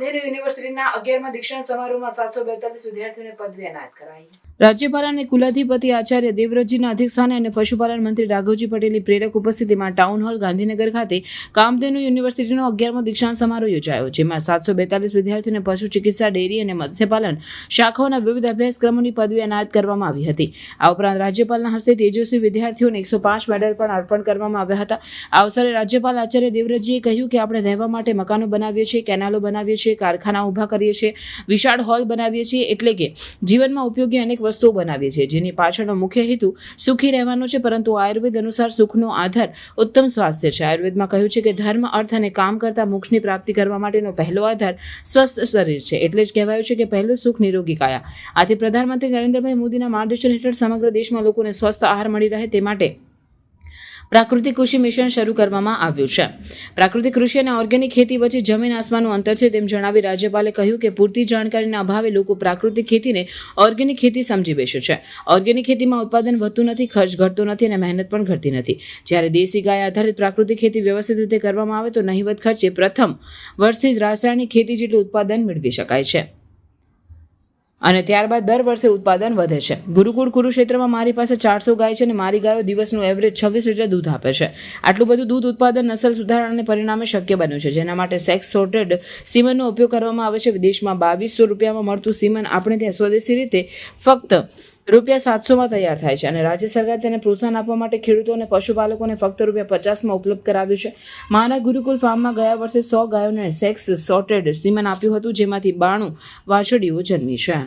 કામધેનુ યુનિવર્સિટીના અગિયારમાં દીક્ષાંત સમારોહમાં સાતસો બેતાલીસ વિદ્યાર્થીઓને પદવી એનાયત કરાઈ. રાજ્યપાલ અને કુલાધિપતિ આચાર્ય દેવવ્રતજીના અધ્યક્ષસ્થાને અને પશુપાલન મંત્રી રાઘવજી પટેલની પ્રેરક ઉપસ્થિતિમાં ટાઉન હોલ ગાંધીનગર ખાતે કામધેનુ યુનિવર્સિટીનો અગિયારમો દીક્ષાંત સમારોહ યોજાયો, જેમાં સાતસો બેતાલીસ વિદ્યાર્થીઓને પશુ ચિકિત્સા, ડેરી અને મત્સ્યપાલન શાખાઓના વિવિધ અભ્યાસક્રમોની પદવી એનાયત કરવામાં આવી હતી. આ ઉપરાંત રાજ્યપાલના હસ્તે તેજસ્વી વિદ્યાર્થીઓને એકસો પાંચ મેડલ પણ અર્પણ કરવામાં આવ્યા હતા. આ અવસરે રાજ્યપાલ આચાર્ય દેવવ્રતજીએ કહ્યું કે આપણે રહેવા માટે મકાનો બનાવીએ છીએ, કેનાલો બનાવીએ છીએ કારખાના ઊભા કરીએ છીએ, વિશાળ હોલ બનાવીએ છીએ, એટલે કે જીવનમાં ઉપયોગી અનેક વસ્તુઓ બનાવીએ છીએ, જેની પાછળનો મુખ્ય હેતુ સુખી રહેવાનો છે, પરંતુ આયુર્વેદ અનુસાર સુખનો આધાર ઉત્તમ સ્વાસ્થ્ય છે. આયુર્વેદમાં કહ્યું છે કે ધર્મ, અર્થ અને કામ કરતા મોક્ષની પ્રાપ્તિ કરવા માટેનો પહેલો આધાર સ્વસ્થ શરીર છે. એટલે જ કહેવાયું છે કે પહેલું સુખ નિરોગી કાયા. આથી પ્રધાનમંત્રી નરેન્દ્રભાઈ મોદીના માર્ગદર્શન હેઠળ સમગ્ર દેશમાં લોકોને સ્વસ્થ આહાર મળી રહે તે માટે પ્રાકૃતિક કૃષિ મિશન શરૂ કરવામાં આવ્યું છે. પ્રાકૃતિક કૃષિ અને ઓર્ગેનિક ખેતી વચ્ચે જમીન આસમાનનું અંતર છે તેમ જણાવી રાજ્યપાલે કહ્યું કે પૂરતી જાણકારીના અભાવે લોકો પ્રાકૃતિક ખેતીને ઓર્ગેનિક ખેતી સમજી બેસે છે. ઓર્ગેનિક ખેતીમાં ઉત્પાદન વધતું નથી, ખર્ચ ઘટતો નથી અને મહેનત પણ ઘટતી નથી. જ્યારે દેશી ગાય આધારિત પ્રાકૃતિક ખેતી વ્યવસ્થિત રીતે કરવામાં આવે તો નહિવત ખર્ચે પ્રથમ વર્ષથી જ રાસાયણિક ખેતી જેટલું ઉત્પાદન મેળવી શકાય છે. અને ત્યારબાદ દર વર્ષે ઉત્પાદન વધે છે. ગુરુકુળ કુરુક્ષેત્રમાં મારી પાસે ચારસો ગાય છે અને મારી ગાયો દિવસનું એવરેજ છવ્વીસ લીટર દૂધ આપે છે. આટલું બધું દૂધ ઉત્પાદન નસલ સુધારણાને પરિણામે શક્ય બન્યું છે. જેના માટે સેક્સ સોર્ટેડ સીમનનો ઉપયોગ કરવામાં આવે છે. વિદેશમાં બાવીસો રૂપિયામાં મળતું સીમન આપણે ત્યાં સ્વદેશી રીતે ફક્ત રૂપિયા સાતસોમાં તૈયાર થાય છે અને રાજ્ય સરકાર તેને પ્રોત્સાહન આપવા માટે ખેડૂતો અને પશુપાલકોને ફક્ત રૂપિયા પચાસમાં ઉપલબ્ધ કરાવ્યું છે. માના ગુરુકુલ ફાર્મમાં ગયા વર્ષે સો ગાયોને સેક્સ સોર્ટેડ સીમન આપ્યું હતું, જેમાંથી બાણું વાછડીઓ જન્મી છે.